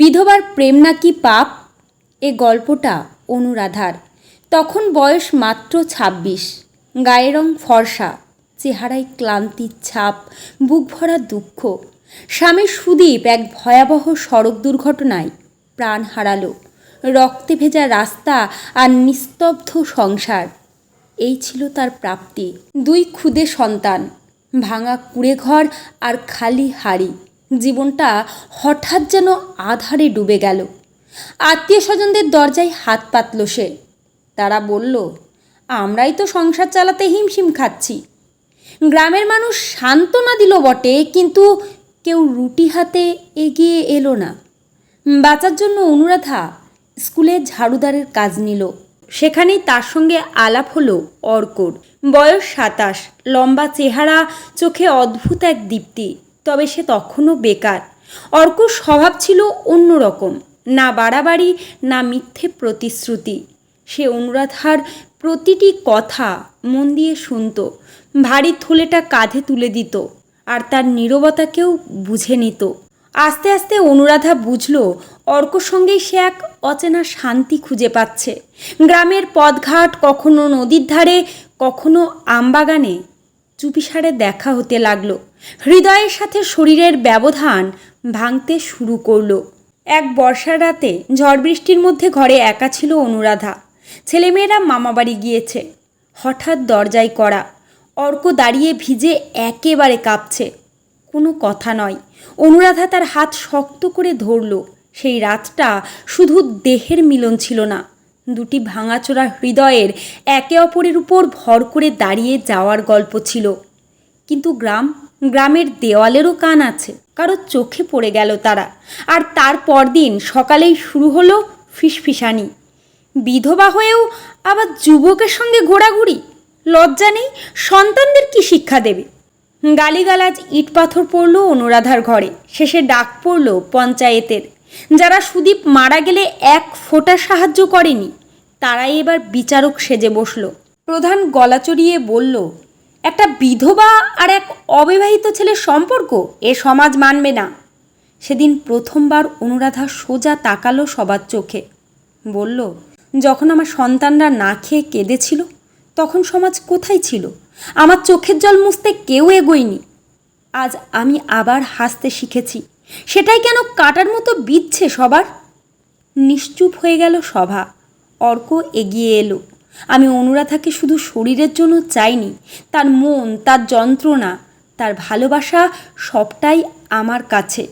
বিধবার প্রেম নাকি পাপ? এ গল্পটা অনুরাধার। তখন বয়স মাত্র ছাব্বিশ। গায়ের রং ফর্সা, চেহারায় ক্লান্তির ছাপ বুক ভরা দুঃখ। স্বামী সুদীপ এক ভয়াবহ সড়ক দুর্ঘটনায় প্রাণ হারালো। রক্তে ভেজা রাস্তা আর নিস্তব্ধ সংসার, এই ছিল তার প্রাপ্তি। দুই ক্ষুদে সন্তান, ভাঙা কুড়ে ঘর আর খালি হাড়ি। জীবনটা হঠাৎ যেন আধারে ডুবে গেল। আত্মীয় স্বজনদের দরজায় হাত পাতল সে। তারা বলল, আমরাই তো সংসার চালাতে হিমশিম খাচ্ছি। গ্রামের মানুষ সান্ত্বনা দিল বটে, কিন্তু কেউ রুটি হাতে এগিয়ে এলো না। বাঁচার জন্য অনুরাধা স্কুলে ঝাড়ুদারের কাজ নিল। সেখানেই তার সঙ্গে আলাপ হলো অর্কর। বয়স সাতাশ, লম্বা চেহারা, চোখে অদ্ভুত এক দীপ্তি। তবে সে তখনও বেকার। অর্কর স্বভাব ছিল অন্যরকম, না বাড়াবাড়ি, না মিথ্যে প্রতিশ্রুতি। সে অনুরাধার প্রতিটি কথা মন দিয়ে শুনত, ভারী থলেটা কাঁধে তুলে দিত আর তার নীরবতাকেও বুঝে নিত। আস্তে আস্তে অনুরাধা বুঝল অর্কর সঙ্গেই সে এক অচেনা শান্তি খুঁজে পাচ্ছে। গ্রামের পথঘাট, কখনো নদীর ধারে, কখনো আমবাগানে চুপিসারে দেখা হতে লাগল। হৃদয়ের সাথে শরীরের ব্যবধান ভাঙতে শুরু করল। এক বর্ষার রাতে ঝড় বৃষ্টির মধ্যে ঘরে একা ছিল অনুরাধা। ছেলেমেয়েরা মামাবাড়ি গিয়েছে। হঠাৎ দরজায় করা অর্ক দাঁড়িয়ে ভিজে একেবারে কাঁপছে। কোনো কথা নয়। অনুরাধা তার হাত শক্ত করে ধরল। সেই রাতটা শুধু দেহের মিলন ছিল না। দুটি ভাঙাচোরা হৃদয়ের একে অপরের উপর ভর করে দাঁড়িয়ে যাওয়ার গল্প ছিল। কিন্তু গ্রাম গ্রামের দেওয়ালেরও কান আছে, কারও চোখে পড়ে গেল তারা। আর তার পরদিন সকালেই শুরু হলো ফিসফিসানি। বিধবা হয়েও আবার যুবকের সঙ্গে ঘোরাঘুরি? লজ্জা নেই? সন্তানদের কি শিক্ষা দেবে? গালিগালাজ ইট পাথর পড়ল অনুরাধার ঘরে। শেষে ডাক পড়ল পঞ্চায়েতের। যারা সুদীপ মারা গেলে এক ফোঁটা সাহায্য করেনি, তারাই এবার বিচারক সেজে বসল। প্রধান গলা চড়িয়ে বলল একটা বিধবা আর এক অবিবাহিত ছেলের সম্পর্ক? এ সমাজ মানবে না। সেদিন প্রথমবার অনুরাধা সোজা তাকালো সবার চোখে। বলল, যখন আমার সন্তানরা না খেয়ে কেঁদেছিল, তখন সমাজ কোথায় ছিল? আমার চোখের জল মুছতে কেউ এগোয়নি। আজ আমি আবার হাসতে শিখেছি। সেটাই কেন কাটার মতো বিচ্ছে সবার? নিশ্চুপ হয়ে গেল সভা। অর্ক এগিয়ে এলো। আমি অনুরাধাকে শুধু শরীরের জন্য চাইনি, তার মন, তার যন্ত্রণা, তার ভালোবাসা সবটাই আমার কাছে।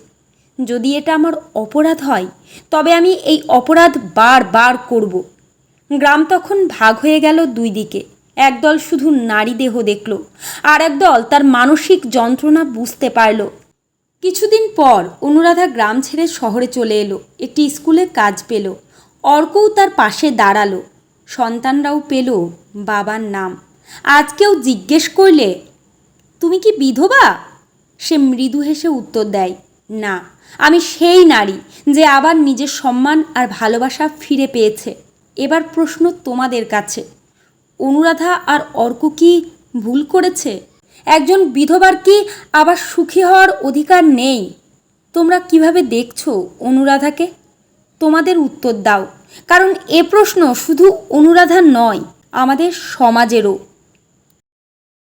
যদি এটা আমার অপরাধ হয়, তবে আমি এই অপরাধ বার বার করব। গ্রাম তখন ভাগ হয়ে গেল দুই দিকে। একদল শুধু নারী দেহ দেখল, আর একদল তার মানসিক যন্ত্রণা বুঝতে পারল। কিছুদিন পর অনুরাধা গ্রাম ছেড়ে শহরে চলে এলো, একটি স্কুলে কাজ পেল। অর্কও তার পাশে দাঁড়াল। সন্তানরাও পেল বাবার নাম। আজ কেউ জিজ্ঞেস করলে, তুমি কি বিধবা? সে মৃদু হেসে উত্তর দেয়, না, আমি সেই নারী যে আবার নিজের সম্মান আর ভালোবাসা ফিরে পেয়েছে। এবার প্রশ্ন তোমাদের কাছে, অনুরাধা আর অর্ক কি ভুল করেছে? একজন বিধবার কি আবার সুখী হওয়ার অধিকার নেই? তোমরা কীভাবে দেখছ অনুরাধাকে? তোমাদের উত্তর দাও। কারণ এ প্রশ্ন শুধু অনুরাধার নয় আমাদের সমাজেরও।